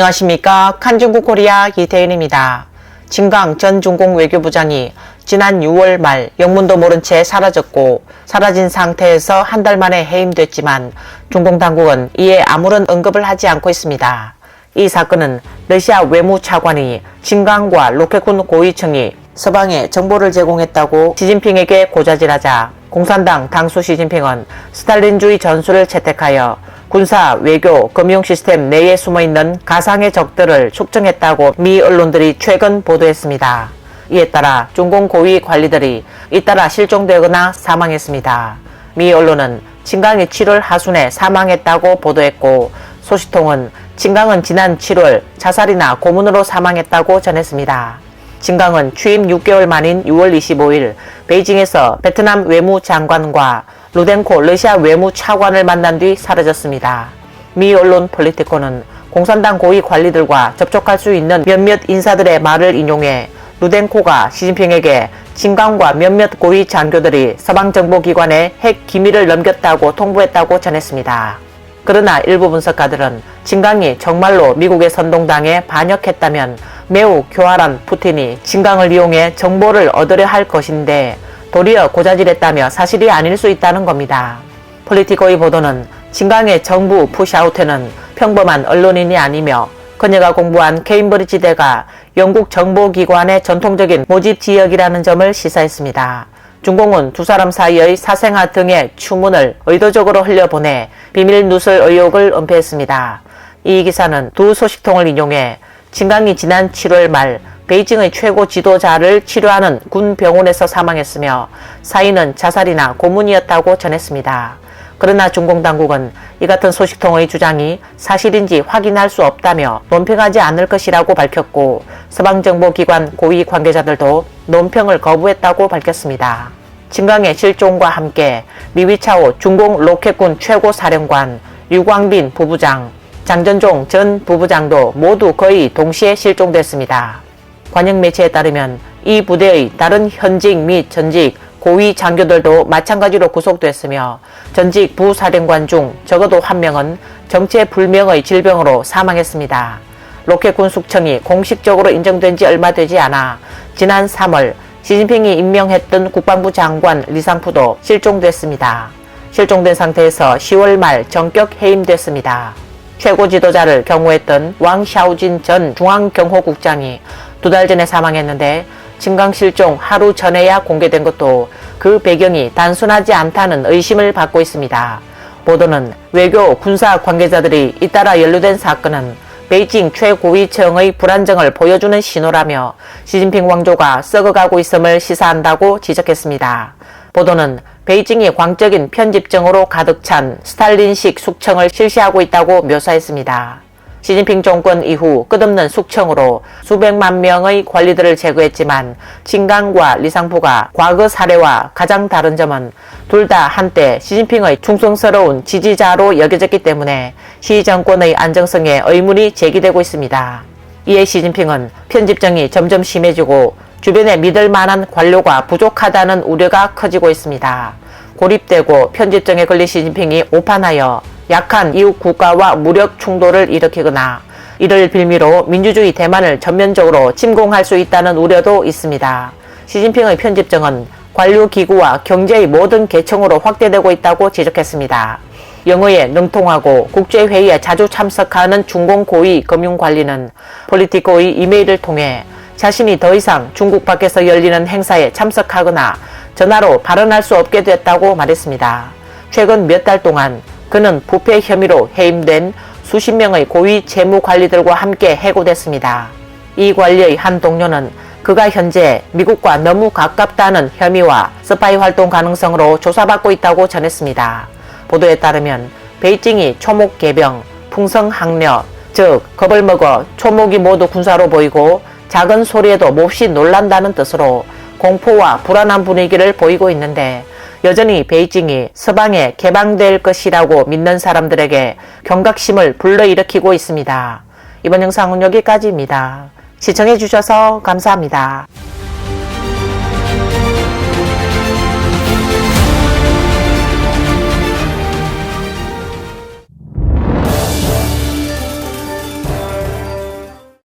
안녕하십니까. 칸중국 코리아 이태인입니다. 진강 전 중공 외교부장이 지난 6월 말 영문도 모른 채 사라졌고 사라진 상태에서 한 달 만에 해임됐지만 중공 당국은 이에 아무런 언급을 하지 않고 있습니다. 이 사건은 러시아 외무차관이 진강과 로켓군 고위층이 서방에 정보를 제공했다고 시진핑에게 고자질하자 공산당 당수 시진핑은 스탈린주의 전술을 채택하여 군사, 외교, 금융 시스템 내에 숨어있는 가상의 적들을 축정했다고 미 언론들이 최근 보도했습니다. 이에 따라 중공 고위 관리들이 잇따라 실종되거나 사망했습니다. 미 언론은 진강이 7월 하순에 사망했다고 보도했고 소식통은 진강은 지난 7월 자살이나 고문으로 사망했다고 전했습니다. 진강은 취임 6개월 만인 6월 25일 베이징에서 베트남 외무장관과 루덴코 러시아 외무 차관을 만난 뒤 사라졌습니다. 미 언론 폴리티코는 공산당 고위 관리들과 접촉할 수 있는 몇몇 인사들의 말을 인용해 루덴코가 시진핑에게 진강과 몇몇 고위 장교들이 서방정보기관에 핵 기밀을 넘겼다고 통보했다고 전했습니다. 그러나 일부 분석가들은 진강이 정말로 미국의 선동당에 반역했다면 매우 교활한 푸틴이 진강을 이용해 정보를 얻으려 할 것인데 도리어 고자질했다며 사실이 아닐 수 있다는 겁니다. 폴리티코의 보도는 진강의 정부 푸샤우트는 평범한 언론인이 아니며 그녀가 공부한 케임브리지 대가 영국 정보기관의 전통적인 모집 지역이라는 점을 시사했습니다. 중공은 두 사람 사이의 사생아 등의 추문을 의도적으로 흘려보내 비밀 누설 의혹을 은폐했습니다. 이 기사는 두 소식통을 인용해 진강이 지난 7월 말 베이징의 최고 지도자를 치료하는 군 병원에서 사망했으며 사인은 자살이나 고문이었다고 전했습니다. 그러나 중공 당국은 이 같은 소식통의 주장이 사실인지 확인할 수 없다며 논평하지 않을 것이라고 밝혔고 서방정보기관 고위 관계자들도 논평을 거부했다고 밝혔습니다. 진강의 실종과 함께 리위차오 중공 로켓군 최고 사령관 류광빈 부부장, 장전종 전 부부장도 모두 거의 동시에 실종됐습니다. 관영 매체에 따르면 이 부대의 다른 현직 및 전직 고위 장교들도 마찬가지로 구속됐으며 전직 부사령관 중 적어도 한 명은 정체불명의 질병으로 사망했습니다. 로켓군 숙청이 공식적으로 인정된 지 얼마 되지 않아 지난 3월 시진핑이 임명했던 국방부 장관 리상푸도 실종됐습니다. 실종된 상태에서 10월 말 전격 해임됐습니다. 최고 지도자를 경호했던 왕 샤오진 전 중앙경호국장이 두 달 전에 사망했는데 진강 실종 하루 전에야 공개된 것도 그 배경이 단순하지 않다는 의심을 받고 있습니다. 보도는 외교 군사 관계자들이 잇따라 연루된 사건은 베이징 최고위층의 불안정을 보여주는 신호라며 시진핑 왕조가 썩어가고 있음을 시사한다고 지적했습니다. 보도는 베이징이 광적인 편집증으로 가득 찬 스탈린식 숙청을 실시하고 있다고 묘사했습니다. 시진핑 정권 이후 끝없는 숙청으로 수백만 명의 관리들을 제거했지만 진강과 리상푸가 과거 사례와 가장 다른 점은 둘 다 한때 시진핑의 충성스러운 지지자로 여겨졌기 때문에 시 정권의 안정성에 의문이 제기되고 있습니다. 이에 시진핑은 편집정이 점점 심해지고 주변에 믿을 만한 관료가 부족하다는 우려가 커지고 있습니다. 고립되고 편집정에 걸린 시진핑이 오판하여 약한 이웃 국가와 무력 충돌을 일으키거나 이를 빌미로 민주주의 대만을 전면적으로 침공할 수 있다는 우려도 있습니다. 시진핑의 편집정은 관료기구와 경제의 모든 계층으로 확대되고 있다고 지적했습니다. 영어에 능통하고 국제회의에 자주 참석하는 중공 고위 금융관리는 폴리티코의 이메일을 통해 자신이 더 이상 중국 밖에서 열리는 행사에 참석하거나 전화로 발언할 수 없게 됐다고 말했습니다. 최근 몇 달 동안 그는 부패 혐의로 해임된 수십 명의 고위 재무 관리들과 함께 해고됐습니다. 이 관리의 한 동료는 그가 현재 미국과 너무 가깝다는 혐의와 스파이 활동 가능성으로 조사받고 있다고 전했습니다. 보도에 따르면 베이징이 초목 개병, 풍성 항려, 즉 겁을 먹어 초목이 모두 군사로 보이고 작은 소리에도 몹시 놀란다는 뜻으로 공포와 불안한 분위기를 보이고 있는데 여전히 베이징이 서방에 개방될 것이라고 믿는 사람들에게 경각심을 불러일으키고 있습니다. 이번 영상은 여기까지입니다. 시청해주셔서 감사합니다.